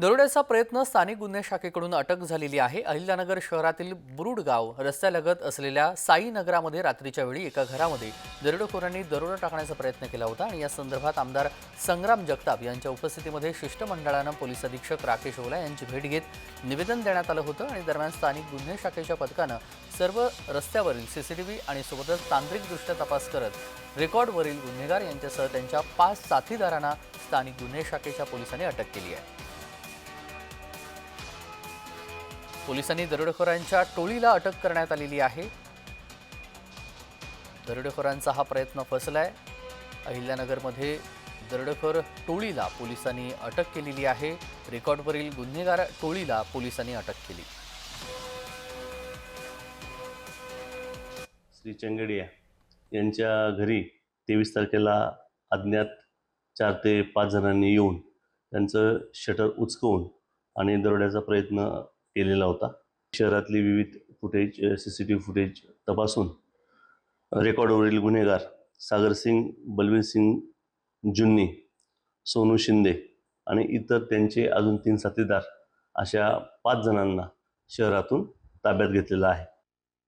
दरोड्याचा प्रयत्न स्थानिक गुन्हे शाखेकडून अटक झालेली आहे. अहिल्यानगर शहरातील बुरुड गाव रस्त्यालगत असलेल्या साई नगरामध्ये रात्रीच्या वेळी एका घरामध्ये दरोडेखोरांनी दरोडा टाकण्याचा प्रयत्न केला होता आणि या संदर्भात आमदार संग्राम जगताप यांच्या उपस्थितीमध्ये शिष्टमंडळानं पोलीस अधीक्षक राकेश ओला यांची भेट घेत निवेदन देण्यात आलं होतं आणि दरम्यान स्थानिक गुन्हे शाखेच्या पथकानं सर्व रस्त्यावरील सीसीटीव्ही आणि सोबतच तांत्रिकदृष्ट्या तपास करत रेकॉर्डवरील गुन्हेगार यांच्यासह त्यांच्या पाच साथीदारांना स्थानिक गुन्हे शाखेच्या पोलिसांनी अटक केली आहे. पोलिसांनी दरोडेखोरांच्या टोळीला अटक करण्यात आलेली आहे. दरोडेखोरांचा हा प्रयत्न फसलाय. अहिल्यानगरमध्ये दरोडेखोर टोळीला पोलिसांनी अटक केलेली आहे. रेकॉर्डवरील गुन्हेगार टोळीला पोलिसांनी अटक केली. श्री चंगडिया यांच्या घरी तेवीस तारखेला अज्ञात चार ते पाच जणांनी येऊन त्यांचं शटर उचकवून आणि दरोड्याचा प्रयत्न केलेला होता. शहरातली विविध footage C C T V footage तपासून रेकॉर्डवरील गुन्हेगार सागरसिंग बलवीर सिंग जुन्नी सोनू शिंदे आणि इतर त्यांचे अजून तीन साथीदार अशा पाच जणांना शहरातून ताब्यात घेतलेलं आहे.